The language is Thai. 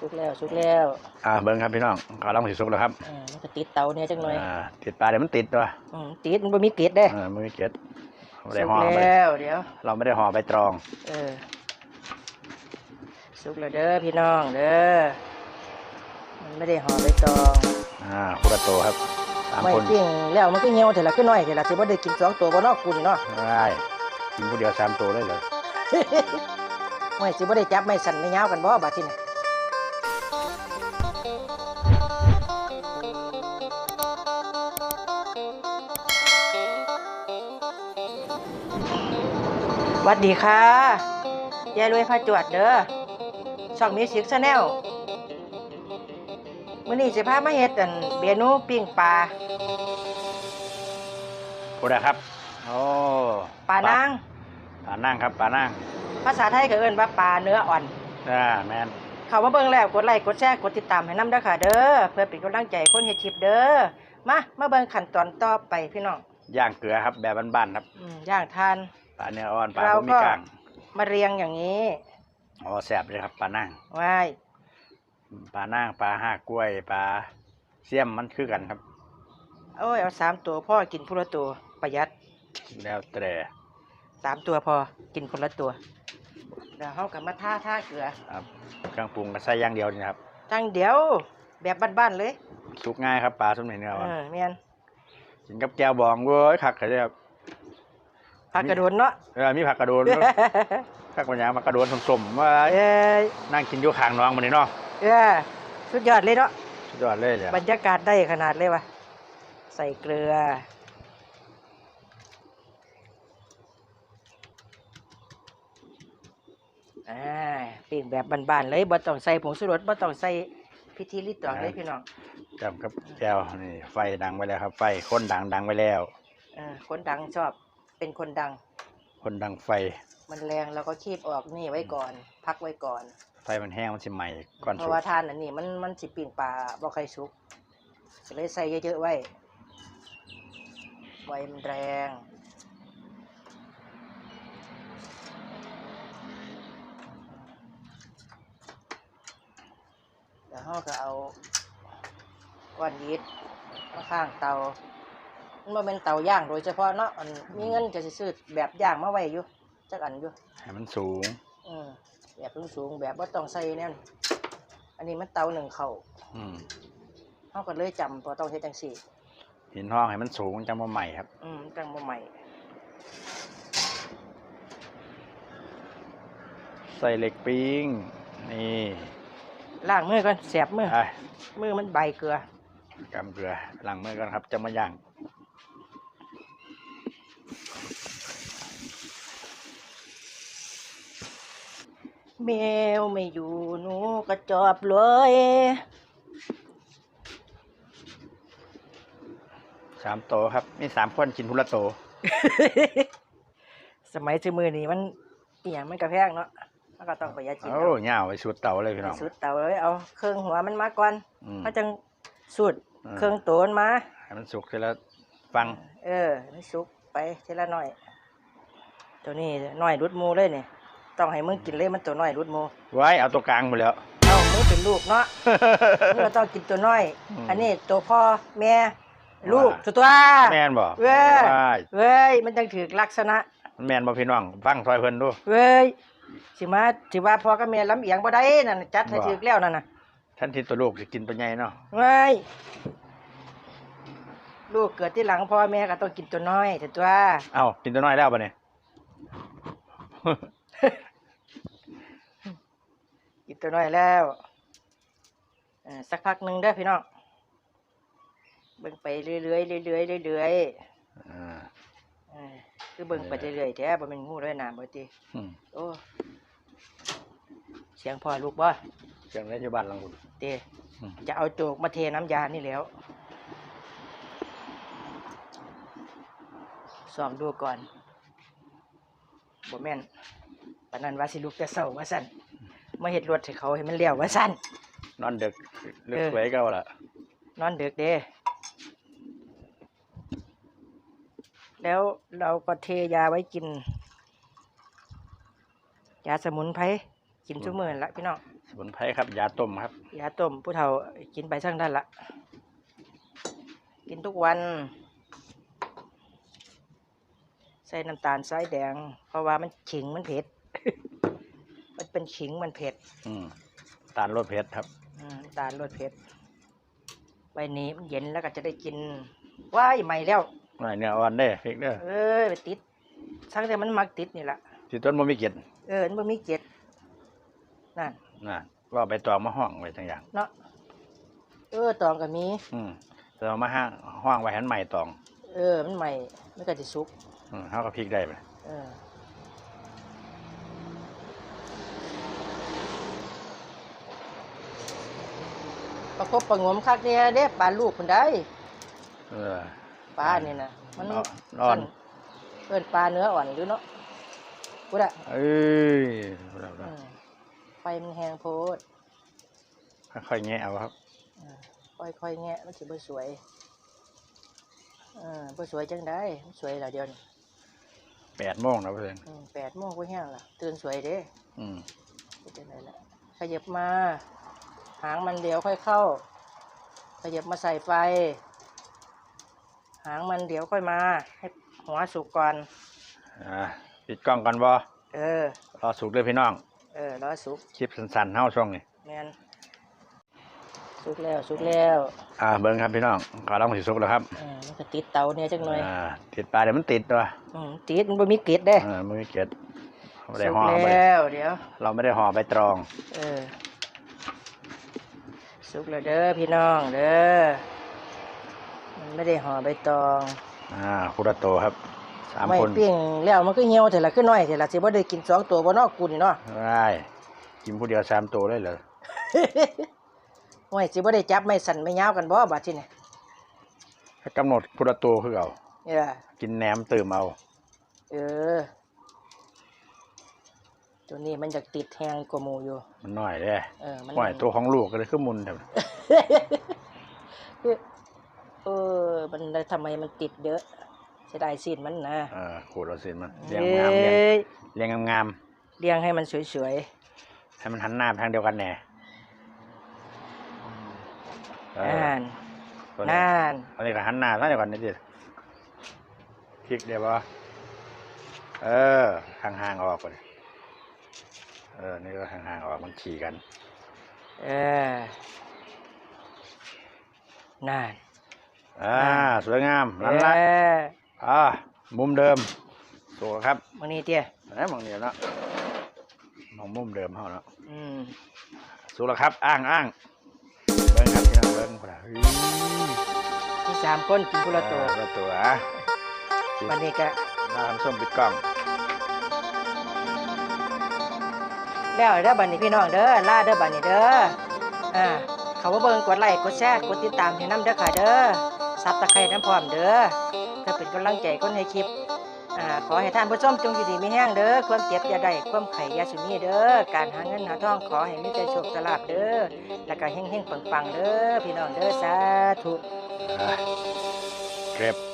สุกแล้วสุกแล้วอ่าเบิ้งครับพี่น้องกำลังสิสุกแล้วครับอ่ามันก็ติดเตาเนี่ยจังหน่อยอ่าติดปลาเดี๋ยวมันติดตัวอืมติดมันบ่มีเกล็ดเด้อ่ามันไม่เก็ดไม่ได้สุกห่อไปแล้วเดี๋ยว เราไม่ได้ห่อใบตรองเออ สุกแล้วเด้อพี่น้องเด้อ มันไม่ได้ห่อใบตองอ่าคุระโตครับสามไม่คนปิ้งแล้วมันก็เหี่ยวเถอะละก็น้อยเถอะละสิบ่ได้กินสองตัวบ่เนอกกูนี่เนาะ ได้กินผู้เดียวสามตัวเลยเลยไม่สิบ่ได้จับไม่สั่นไม่ยาวกันบ่บาดทีนี่ห วัดดีค่ะยายรวยพาจวดเด้อช่องมิวสิกชาแนลมื้อนี้สิพามาเฮ็ดอันเมนูปิ้งปลาผู้ใดครับ โอ้ปลานางปลานั่งครับปลานั่งภาษาไทยก็เอิ้นว่าปลาเนื้ออ่อนอ่าแมนเข้ามาเบิ่งแล้วกดไลค์กดแชร์กดติดตามให้นำเด้อค่ะ เด้อเพื่อเป็นกำลังใจให้คนเฮ็ดคลิปเด้อมามาเบิ่งขั้นตอนต่อไปพี่น้องย่างเกลือครับแบบบ้านๆครับอืมย่างทาน ปลาเนื้ออ่อนปลาเราบ่มีก็กลางมาเรียงอย่างนี้อ๋อแสบเลยครับปลานั่งไว้ปลานั่งปลาห้ากล้วยปลาเสี่ยมมันคือกันครับ โอ้ยเอาสามตัวพ่อกินผู้ละตัวประหยัดแล้วแต่สามตัวพอกินคนละตัวเดี๋ยวเฮากับมาท่าท่าเกลือครับเครื่องปรุงก็ใส่อย่างเดียวนี่ครับทั้งเดียวแบบบ้านๆเลยสุกง่ายครับปลาสมเนื้อเออ่อนอแม่นกินกับแก้วบองเว้ยคักเลยครับ ผักกระโดนเนาะเออมีผักกระโดนผักปัญญางผักกระโดนสมๆว่าเอ้ยนั่งกินอยู่ข้างน้องมันนี่เนาะเอ้ยสุดยอดเลยเนาะสุดยอดเลยเลยบรรยากาศได้ขนาดเลยวะใส่เกลืออ่าปิ้งแบบบานๆเลยบ่ต้องใส่ผงชูรสบ่ต้องใส่พิธีรีตองเลยพี่น้องจำกับแก้วนี่ไฟดังไว้แล้วครับ ไฟคนดังดังไว้แล้วเออคนดังชอบ เป็นคนดัง คนดังไฟ มันแรงเราก็คีบออกนี่ไว้ก่อน พักไว้ก่อน ไฟมันแห้งมันสิใหม่ก่อนเพสุราะกว่าทานอันนี้มันมันสิปิ้งปลาบ่ค่อยสุกก็เลยใส่เยอะๆไว้ไฟมันแรง แล้วเราก็เอาก้อนยีสต์มาข้างเตา มันบ่เป็นเตาย่างโดยเฉพาะเนาะอันมีเงินจะสิซื้อแบบย่างมาไว้อยู่จักอันอยู่ให้มันสูง อืมแบบสูงๆแบบว่าต้องใส่แน่นอันนี้มันเตาหนึ่งเข่าอืมเขาก็เลยจำพอต้องเฮ็ดจังสี่ หินห้องให้มันสูงจังมาใหม่ครับ อืมจังบ่ใหม่ ใส่เหล็กปิ้ง นี่ล้างมือก่อนแสบมือไอ้มือมันใบเกลือ กำเกลือล้างมือก่อนครับจะมาย่าง แมวไม่อยู่หนูก็จอบเลยสามโตครับมีสามคนกินพุละโต สมัยซื้อมือนี่มันอหย่างมันกระแพงเนาะมันก็ต้องประหยัดกินโอ้เอาเหงาไปสุดเตาเลยพี่น้อง สุดเตาเลยเอาเครื่องหัวมันมาก่อนอืม เขาจังสูดอืม เครื่องโตนมา ให้มันสุกเสร็จแล้วฟังเออให้สุกไปทีละหน่อย ตัวนี้หน่อยรุดหมูเลยนี่ ต้องให้มึงกินเลยมันตัวน้อยรุดหมูไว้เอาตัวกลางหมดแล้ว เอามึงเป็นลูกเนาะ มึงก็ต้องกินตัวน้อย อืม อันนี้ตัวพ่อแม่ลูกว่าตัวตัว แม่นบ่เว้ย ว้ายเว้ย มันจังถือลักษณะ มันแม่นบ่พี่น้องฟังซอยเพิ่นดู เว้ยสิมาสิว่าพ่อกับแม่ลำเอียงบ่ได้นั่นน่ะจัดให้ว่า ถือแล้วนั่นน่ะท่านที่ตัวลูกสิกินตัวใหญ่เนาะเว้ยลูกเกิดที่หลังพ่อแม่ก็ต้องกินตัวน้อยแต่ตัว เอ้ากินตัวน้อยแล้วบ่เนี่ย กินตัวน้อยแล้วเอ่อสักพักหนึ่งเด้อพี่น้องเบิ่งไปเรื่อยๆเรื่อยๆเรื่อยอ่าๆเออคือเบิ่งไปเรื่อยๆแท้บ่แม่นงูเลยน้ำบ่ติอืมโอ้เสียงพ่อลูกบ่เจังได๋อยู่บ้านหลังคุณเตอืมจะเอาโจกมาเทน้ำยานี่แล้วส่องดูก่อนบ่แม่นปานนั้นว่าสิลูกแต่เช้าว่าซั่น มาเฮ็ดรถให้เขาให้มันเลี้ยวว่าซั่นนอนดึกลึกเออไว้เก่าล่ะนอนดึกเด้แล้วเราก็เทยาไว้กิน ยาสมุนไพรกินทุกมื้อละพี่น้องสมุนไพรครับ ยาต้มครับ ยาต้มผู้เฒ่ากินไปทั้งนั้นละกินทุกวัน ใส่น้ำตาลทรายแดง เพราะว่ามันขิงมันเผ็ดมัน เป็นขิงมันเผ็ดอืมตาลรสเผ็ดครับ อืมน้ำตาลรสเผ็ดใบนี้มันเย็นแล้วก็จะได้กินว้ายใหม่แล้ว หน่อยเนื้ออ่อนเด้พริกเด้อเอ้ยไปติดทั้งแต่มันมักติดนี่แหละที่ต้นบ่มีเกล็ดเออมันบ่มีเกล็ดนั่นนะว่าไปตองมาห้องไว้ทั้งอย่าง เนาะเออตองก็มี อืมแต่เอามาห้างห้องไว้หันใหม่ตอง เออมันใหม่มันก็จะสุกอืมเฮาก็พริกได้ไปเออ ประคบประหงมคักเนี่ยเด้ปลาลูกคนได้เออ ปลานี่นะมันเอาอ่อน เอิ้นปลาเนื้ออ่อนหรือเนาะกูดอะเอ้ยอืมไฟมันแหงโพดค่อยๆแงะเอาครับอ่าค่อยๆแงะมันสิบ่สวยเออบ่สวยจังได้มันสวยและเดี๋ยวนี้แปดโมงนะเพื่อนอืมแปดโมงก็แห้งละตื่นสวยเด้อืมเป็นจังไดล่ะขยับมา หางมันเดี๋ยวค่อยเข้า ขยับมาใส่ไฟ หางมันเดี๋ยวค่อยมา ให้หัวสุกก่อน อ่าปิดกล้องกันบ่เออ รอสุกเลยพี่น้อง เออรอสุกคลิปสั้นๆเฮาช่วงนี้แมนสุกแล้วสุกแล้วอ่าเบิ่งครับพี่น้องกำลังสิสุกแล้วครับเออมันก็ติดเตาเนี่ยจังหน่อยอ่าติดปลาเดี๋ยวมันติดตัวอืมติดมันบ่มีกลิดเด้เออมันไม่เก็ดเราไม่ได้สุกห่อไปแล้วเดี๋ยว เราไม่ได้ห่อใบตรอง เออ สุกแล้วเด้อพี่น้องเด้อมันไม่ได้ห่อใบตองอ่าคุระโตครับสามไม่คนปิ้งแล้วมันก็เหี่ยวแต่ละขึ้นน้อยแต่ละสิบ่ได้กินสองตัวบ่เนอกกูนี่เนาะได้กินผู้เดียวสามตัวเลยเหรอโอ้ยสิบ่ได้จับไม่สั่นไม่ยาวกันบ่บาดทีนี่ให้กำหนดคุระโตคือเอาเออกินแหนมตื่มเอา เออ ตัวนี้มันอยากติดแหงกว่าหมูอยู่ มันน้อยเลยเออมันปล่อยตัวของลูกก็เลยขึ้นมุนแบบเออ มันได้ทำไมมันติดเยอะเสียดายสิ้นมันนะเออขูดเอาสิมันเรียงเอ้งามเรียงยเรียงงามเลี้ยงให้มันสวยๆให้มันหันหน้าไปทางเดียวกันแน่ๆเออนั่นตัวนี้นั่นอันนี้ก็หันหน้าทางเดียวกันนี่ดิพลิกเดี๋ยวบ่เออห่างๆออกไป เออ นี่ก็ห่างๆออกมันขี่กัน เออนั่นอ่า สวยงาม นั่นละเอออ่า มุมเดิมสวยครับมึงนี่เตี้ยไหนมองเดียวเนาะมองมุมเดิมเฮาเนาะอืมสู้แล้วครับ อ้างอ้างเบิ้งครับพี่น้องเบิ้งพุ่นน่ะเฮ้ยที่สามคนกินกุละตัวเออละตัววันนี้ก็น้าทำส้มปิดกล้อง แล้วเด้อบัดนี้พี่น้องเด้อล่าเด้อบัดนี้เด้ออ่าเขาว่าเบิ่งกดไลค์กดแชร์กดติดตามให้นํเด้อค่ะเด้อซับตะไคร้น้ำพร้อมเด้อเพื่อเป็นกำลังใจคนให้คลิปอ่าขอให้ท่านผู้ชมจงอยู่ดีมีแห้งเด้อความเจ็บอย่าได้ความไข่อย่าสุมีเด้อการหาเงินหาทองขอให้มีแต่โชคสลาบเด้อแล้วก็เฮงๆปังๆเด้อพี่น้องเด้อสาธุอ่าเก็บ